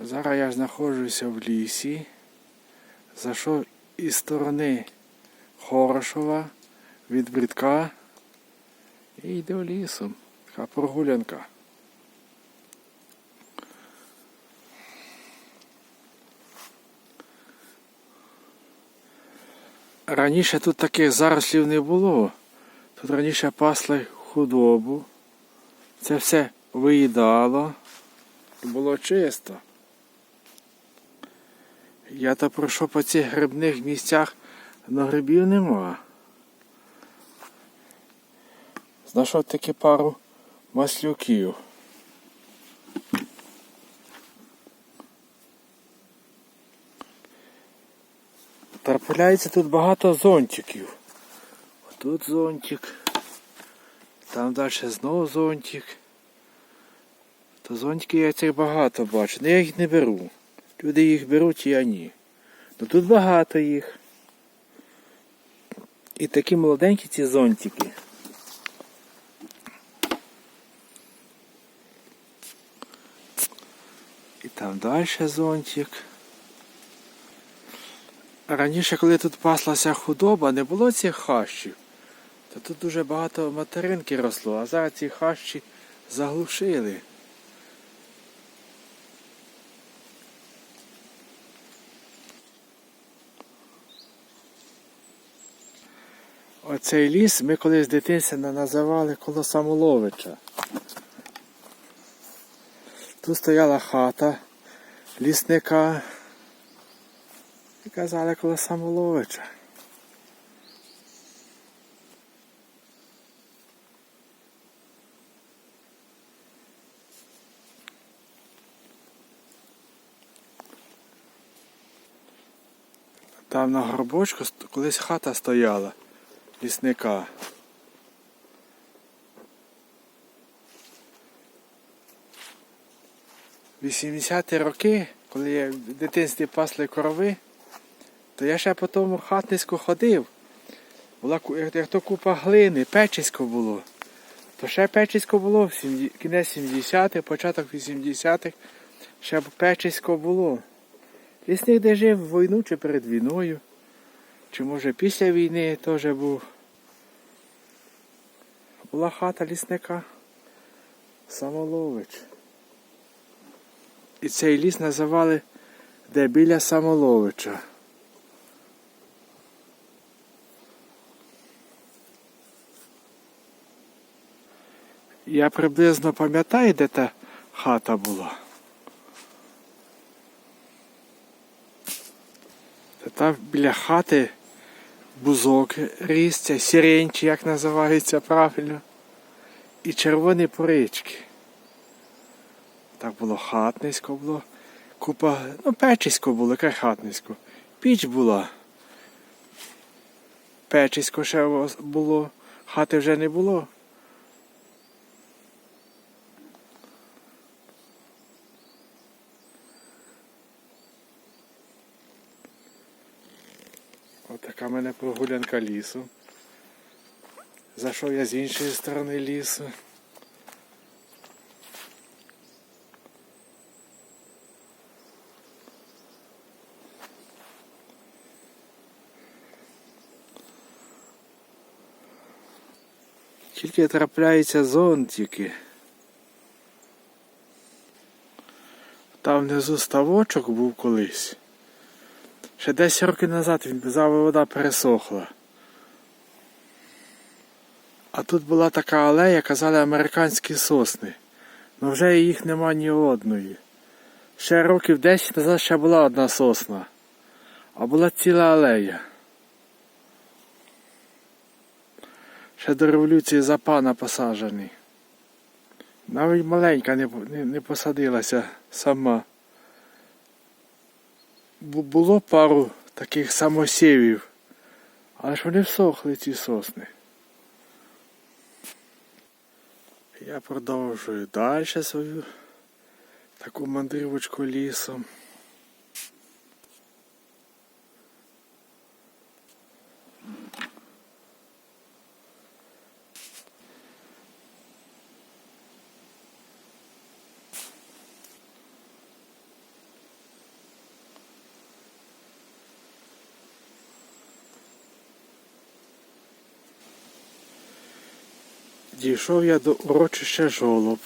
Зараз я знаходжуся в лісі. Зайшов із сторони Хорошова від Брідка і йду лісом. Така прогулянка. Раніше тут таких зарослів не було. Тут раніше пасли худобу. Це все виїдало. І було чисто. Я то пройшов по цих грибних місцях, але грибів нема. Знайшов таки пару маслюків. Трапляється тут багато зонтиків. Тут зонтик. Там далі знову зонтик. То зонтики я цих багато бачу. але я їх не беру. Люди їх беруть, я ні. Ну тут багато їх. І такі молоденькі ці зонтики. І там далі зонтик. Раніше, коли тут паслася худоба, не було цих хащів. То тут дуже багато материнки росло, а зараз ці хащі заглушили. Оцей ліс ми колись в дитинстві називали коло Самоловича. Тут стояла хата лісника. І казали коло Самоловича. Там на горбочку колись хата стояла лісника. В 80-ті роки, коли я в дитинстві пасли корови, то я ще по тому хатниську ходив. Була як, то купа глини, печисько було. То ще печисько було кінець 70-х, початок 80-х, ще печисько було. Лісник де жив війну чи перед війною, чи може після війни теж був. Була хата лісника Самолович. І цей ліс називали де біля Самоловича. Я приблизно пам'ятаю, де та хата була. Там біля хати бузок сирень, чи як називається правильно. І червоні порички. Так було хатнисько було. Купа, ну печисько було, яке хатнисько. Піч була. Печисько ще було, хати вже не було. Отака в мене прогулянка лісу. Зайшов я з іншої сторони лісу. Тільки трапляються зонтики. Там внизу ставочок був колись. Ще 10 років назад він вода пересохла. А тут була така алея, казали американські сосни. Ну вже їх нема ні одної. Ще років 10 назад ще була одна сосна. А була ціла алея. Ще до революції запана посаджений. Навіть маленька не, не, не посадилася сама. Бу- було пару таких самосівів, але ж вони всохли ці сосни. Я продовжую далі свою таку мандрівочку лісом. Дійшов я до урочища жолоб.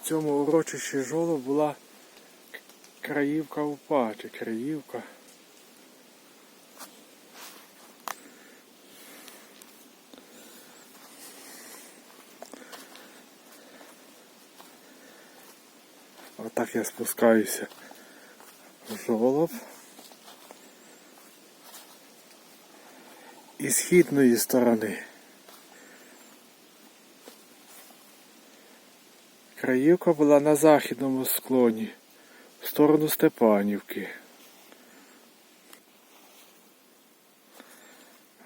В цьому урочищі жолоб була краївка упа, чи краївка. Отак я спускаюся в жолоб. І східної сторони. Краївка була на західному склоні, в сторону Степанівки.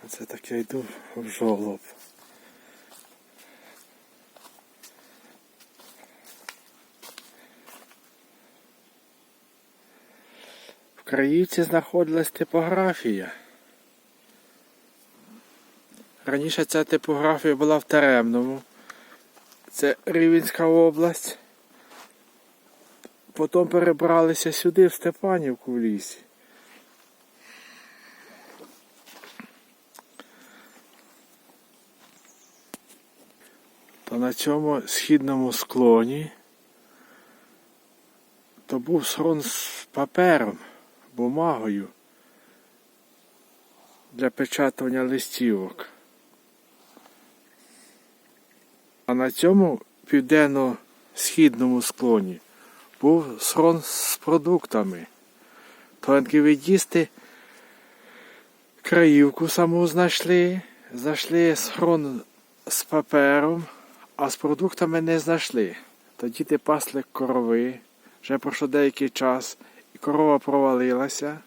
А це так я йду в жолоб. В Краївці знаходилась типографія. Раніше ця типографія була в Теремному. Це Рівенська область. Потім перебралися сюди, в Степанівку в лісі. То на цьому східному склоні то був схрон з папером, бумагою для печатання листівок. А на цьому південно-східному склоні був схрон з продуктами. То анківідісти краївку саму знайшли, знайшли схрон з папером, а з продуктами не знайшли. Тоді ти пасли корови, вже пройшов деякий час, і корова провалилася.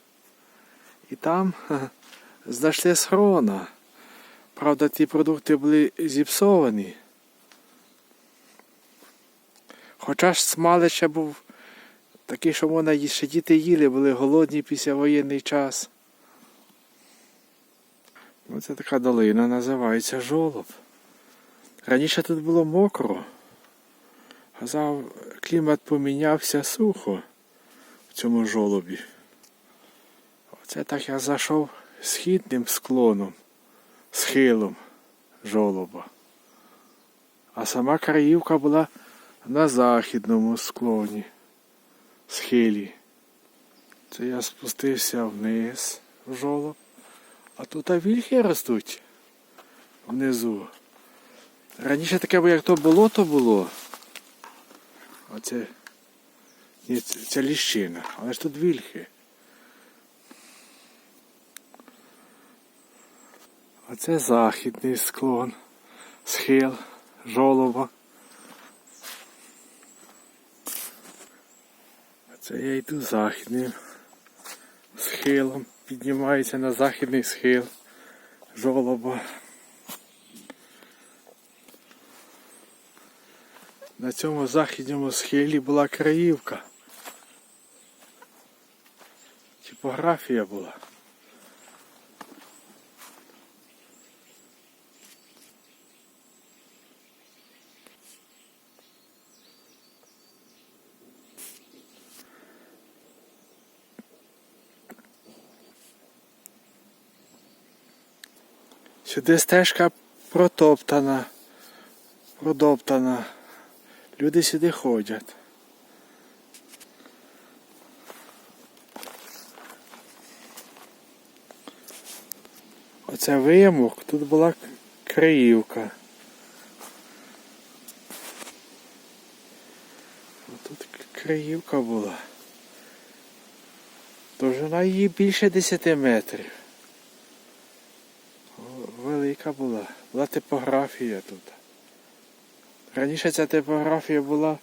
І там знайшли схрона. Правда, ті продукти були зіпсовані. Хоча ж ще був такий, що можна ще діти їли, були голодні після воєнний час. Оце така долина називається жолоб. Раніше тут було мокро. Казав, клімат помінявся сухо в цьому жолобі. Оце так я зайшов східним склоном, схилом жолоба. А сама краївка була на західному склоні, схилі. Це я спустився вниз в жолоб, а тут а вільхи ростуть внизу. Раніше таке, як то болото було. Ні, це, це ліщина, але ж тут вільхи. Оце західний склон, схил, жолоба. Це я йду західним схилом, піднімаюся на західний схил жолоба. На цьому західньому схилі була краївка. Типографія була. Сюди стежка протоптана, продоптана. Люди сюди ходять. Оце виямок, тут була краївка. Тут краївка була. Довжина її більше 10 метрів. Велика була. Була типографія тут. Раніше ця типографія була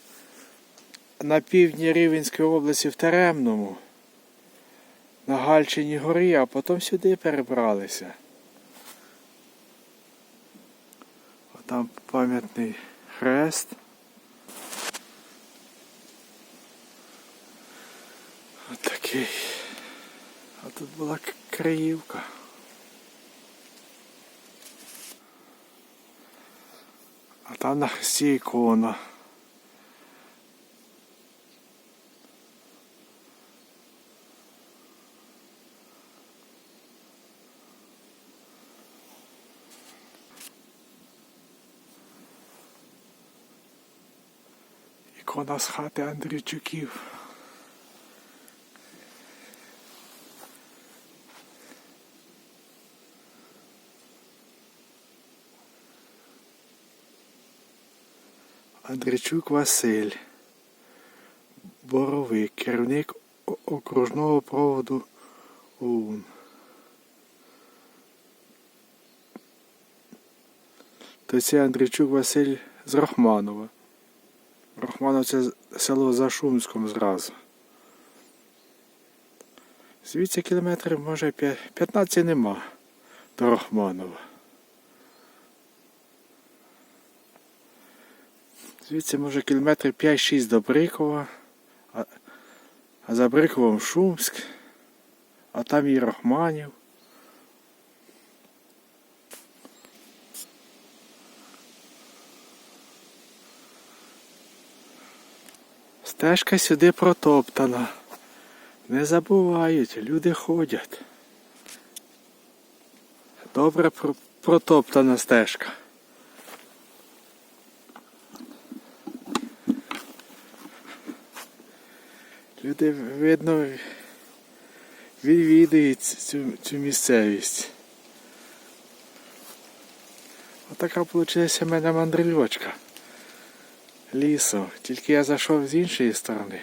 на півдні Рівенської області в Теремному, на Гальчині горі, а потім сюди перебралися. Там пам'ятний хрест. От. А тут була к- Та на хресті ікона. Ікона з хати Андрійчуків. Андрійчук Василь. Боровик, керівник окружного проводу ОУН. То це Андрійчук Василь з Рахманова. Рахманов це село за Шумськом зразу. Звідси кілометрів може 15 нема до Рахманова. Звідси може кілометрів 5-6 до Брикова, а, а за Бриковом Шумськ, а там і Рахманів. Стежка сюди протоптана. Не забувають, люди ходять. Добре протоптана стежка. Люди, видно, відвідують цю, цю місцевість. Отака вийшла в мене мандрильочка лісом. Тільки я зайшов з іншої сторони.